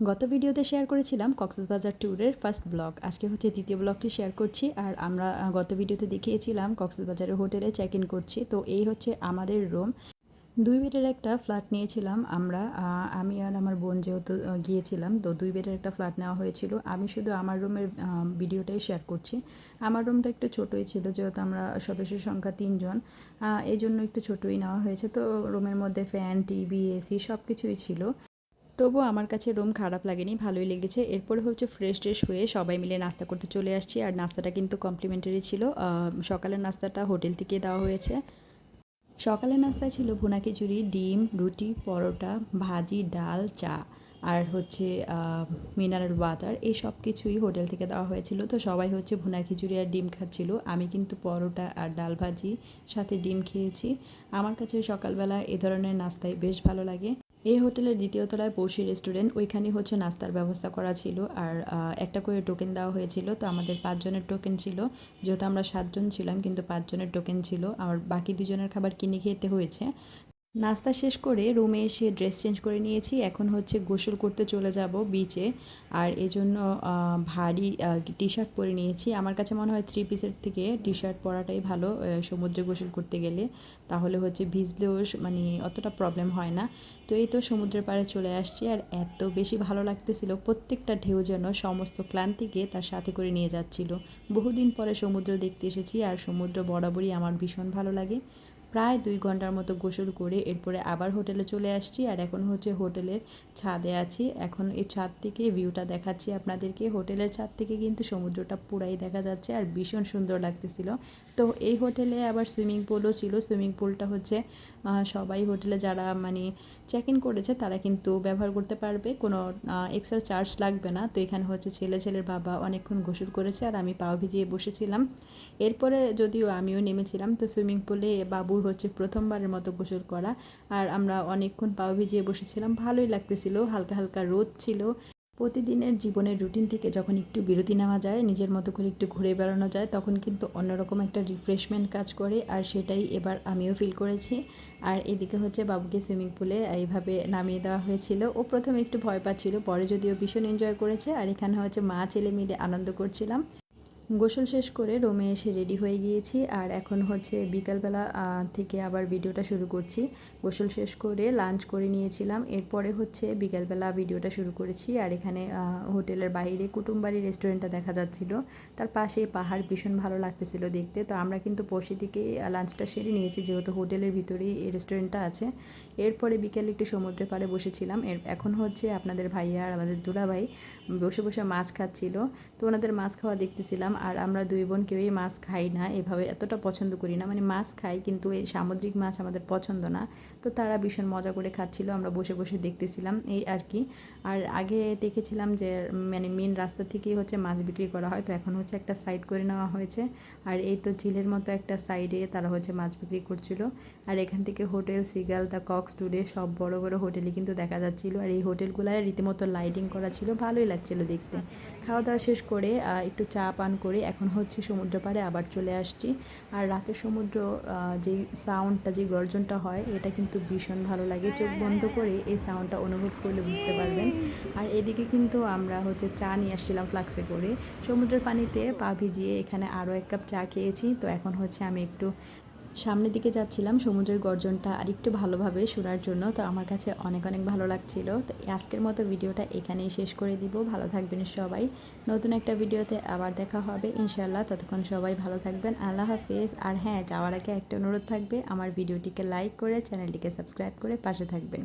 গত ভিডিওতে শেয়ার করেছিলাম কক্সবাজার ট্যুরের ফার্স্ট ব্লগ আজকে হচ্ছে দ্বিতীয় ব্লগটি শেয়ার করছি আর আমরা গত ভিডিওতে দেখিয়েছিলাম কক্সবাজারের হোটেলে চেক ইন করছি। তো এই হচ্ছে আমাদের রুম দুই বেডের একটা ফ্ল্যাট নিয়েছিলাম আমরা আমি আর আমার বোন যেহেতু গিয়েছিলাম, তো দুই বেডের একটা ফ্ল্যাট নেওয়া হয়েছিল। আমি শুধু আমার রুমের ভিডিওটাই শেয়ার করছি। আমার রুমটা একটু ছোটোই ছিল, যেহেতু আমরা সদস্য সংখ্যা তিনজন এই জন্য একটু ছোটোই নেওয়া হয়েছে। তো রুমের মধ্যে ফ্যান টিভি এসি সব কিছুই ছিল। তবুও আমার কাছে রুম খারাপ লাগেনি, ভালোই লেগেছে। এরপরে হচ্ছে ফ্রেশ ট্রেশ হয়ে সবাই মিলে নাস্তা করতে চলে আসছি। আর নাস্তাটা কিন্তু কমপ্লিমেন্টারি ছিল। সকালের নাস্তাটা হোটেল থেকে দেওয়া হয়েছে। সকালের নাস্তায় ছিল ভুনা খিচুড়ি, ডিম, রুটি, পরোটা, ভাজি, ডাল, চা আর হচ্ছে মিনারেল ওয়াটার এই সব কিছুই হোটেল থেকে দেওয়া হয়েছিল। তো সবাই হচ্ছে ভুনা খিচুড়ি আর ডিম খাচ্ছিল। আমি কিন্তু পরোটা আর ডাল ভাজি, সাথে ডিম খেয়েছি। আমার কাছে সকালবেলা এ ধরনের নাস্তায় বেশ ভালো লাগে। এই হোটেলের দ্বিতীয় তলায় পড়শি রেস্টুরেন্ট। ওইখানে হচ্ছে নাস্তার ব্যবস্থা করা ছিল। আর একটা করে টোকেন দেওয়া হয়েছিল। তো আমাদের পাঁচজনের টোকেন ছিল। যেহেতু আমরা সাতজন ছিলাম, কিন্তু পাঁচজনের টোকেন ছিল। আর বাকি দুজনের খাবার কিনে খেতে হয়েছে। নাস্তা শেষ করে রুমে এসে ড্রেস চেঞ্জ করে নিয়েছি। এখন হচ্ছে গোসল করতে চলে যাব বিচে আর এজন্য ভারী টি শার্ট পরে নিয়েছি। আমার কাছে মনে হয় থ্রি পিসের থেকে টি শার্ট পরাটাই ভালো সমুদ্রে গোসল করতে গেলে। তাহলে হচ্ছে ভিজলেও মানে অতটা প্রবলেম হয় না। তো এই তো সমুদ্রের পাড়ে চলে আসছি। আর এত বেশি ভালো লাগতেছিল, প্রত্যেকটা ঢেউ যেন সমস্ত ক্লান্তিকে তার সাথে করে নিয়ে যাচ্ছিল। বহুদিন পরে সমুদ্র দেখতে এসেছি। আর সমুদ্র বরাবরই আমার ভীষণ ভালো লাগে। প্রায় দুই ঘণ্টার মতো গোসল করে এরপরে আবার হোটেলে চলে আসছি। আর এখন হচ্ছে হোটেলের ছাদে আছি। এখন এই ছাদ থেকে ভিউটা দেখাচ্ছি আপনাদেরকে। হোটেলের ছাদ থেকে কিন্তু সমুদ্রটা পুরাই দেখা যাচ্ছে আর ভীষণ সুন্দর লাগতেছিল। তো এই হোটেলে আবার সুইমিং পুলও ছিল। সুইমিং পুলটা হচ্ছে সবাই হোটেলে যারা মানে চেক ইন করেছে তারা কিন্তু ব্যবহার করতে পারবে। কোনো এক্সট্রা চার্জ লাগবে না। তো এখানে হচ্ছে ছেলে, ছেলের বাবা অনেকক্ষণ গোসল করেছে আর আমি পাও ভিজিয়ে বসেছিলাম। এরপরে যদিও আমিও নেমেছিলাম, তো সুইমিং পুলে বাবুর হচ্ছে প্রথমবারের মতো গোসল করা। আর আমরা অনেকক্ষণ পাও ভিজিয়ে বসেছিলাম, ভালোই লাগতেছিল, হালকা হালকা রোদ ছিল। প্রতিদিনের জীবনের রুটিন থেকে যখন একটু বিরতি নেওয়া যায়, নিজের মতো করে একটু ঘুরে বেড়ানো যায়, তখন কিন্তু অন্যরকম একটা রিফ্রেশমেন্ট কাজ করে, আর সেটাই এবার আমিও ফিল করেছি। আর এদিকে হচ্ছে বাবুকে সুইমিং পুলে এইভাবে নামিয়ে দেওয়া হয়েছিল। ও প্রথমে একটু ভয় পাচ্ছিল, পরে যদিও ভীষণ এনজয় করেছে। আর এখানে হচ্ছে মা ছেলে মিলে আনন্দ করছিলাম। গোসল শেষ করে রোমে এসে রেডি হয়ে গিয়েছি আর এখন হচ্ছে বিকালবেলা থেকে আবার ভিডিওটা শুরু করছি। গোসল শেষ করে লাঞ্চ করে নিয়েছিলাম, এরপরে হচ্ছে বিকালবেলা ভিডিওটা শুরু করেছি। আর এখানে হোটেলের বাইরে কুটুমবাড়ি রেস্টুরেন্টটা দেখা যাচ্ছিল। তার পাশে পাহাড় ভীষণ ভালো লাগতেছিল দেখতে। তো আমরা কিন্তু পরশি থেকে লাঞ্চটা সেরে নিয়েছি, যেহেতু হোটেলের ভিতরেই এই রেস্টুরেন্টটা আছে। এরপরে বিকেলে একটু সমুদ্রের পাড়ে বসেছিলাম। এর, এখন হচ্ছে আপনাদের ভাইয়া আর আমাদের দুলাভাই বসে বসে মাছ খাচ্ছিল। তো ওনাদের মাছ খাওয়া দেখতেছিলাম। আর আমরা দুই বোন কেউই মাছ খাই না, এভাবে এতটা পছন্দ করি না। মানে মাছ খাই, কিন্তু এই সামুদ্রিক মাছ আমাদের পছন্দ না। তো তারা ভীষণ মজা করে খাচ্ছিল, আমরা বসে বসে দেখতেছিলাম এই আর কি। আর আগে দেখেছিলাম যে মানে মেন রাস্তা থেকেই হচ্ছে মাছ বিক্রি করা হয়, তো এখন হচ্ছে একটা সাইড করে নেওয়া হয়েছে। আর এই তো ঝিলের মতো একটা সাইডে তারা হচ্ছে মাছ বিক্রি করছিল। আর এখান থেকে hotel, Seagull the Cox Today সব বড় বড় হোটেলে কিন্তু দেখা যাচ্ছিল। আর এই হোটেলগুলায় রীতিমতো লাইটিং করা ছিল, ভালোই লাগছিল দেখতে। খাওয়া দাওয়া শেষ করে একটু চা পান করে এখন হচ্ছে সমুদ্র পাড়ে আবার চলে আসছি। আর রাতে সমুদ্র যে সাউন্ডটা যে গর্জনটা হয়, এটা কিন্তু ভীষণ ভালো লাগে। চোখ বন্ধ করে এই সাউন্ডটা অনুভব করলে বুঝতে পারবেন। আর এদিকে কিন্তু আমরা হচ্ছে চা নিয়ে আসছিলাম ফ্লাক্সে করে। সমুদ্রের পানিতে পা ভিজিয়ে এখানে আরও এক কাপ চা খেয়েছি। তো এখন হচ্ছে আমি একটু সামনের দিকে যাচ্ছিলাম, সমুদ্রের গর্জনটা আর একটু ভালোভাবে শোনার জন্য, তো আমার কাছে অনেক অনেক ভালো লাগছিল। তো আজকের মতো ভিডিওটা এখানেই শেষ করে দিব। ভালো থাকবেন সবাই। নতুন একটা ভিডিওতে আবার দেখা হবে ইনশাল্লাহ ততক্ষণ সবাই ভালো থাকবেন। আল্লাহ হাফেজ। আর হ্যাঁ যাওয়ার আগে একটা অনুরোধ থাকবে। আমার ভিডিওটিকে লাইক করে, চ্যানেলটিকে সাবস্ক্রাইব করে পাশে থাকবেন।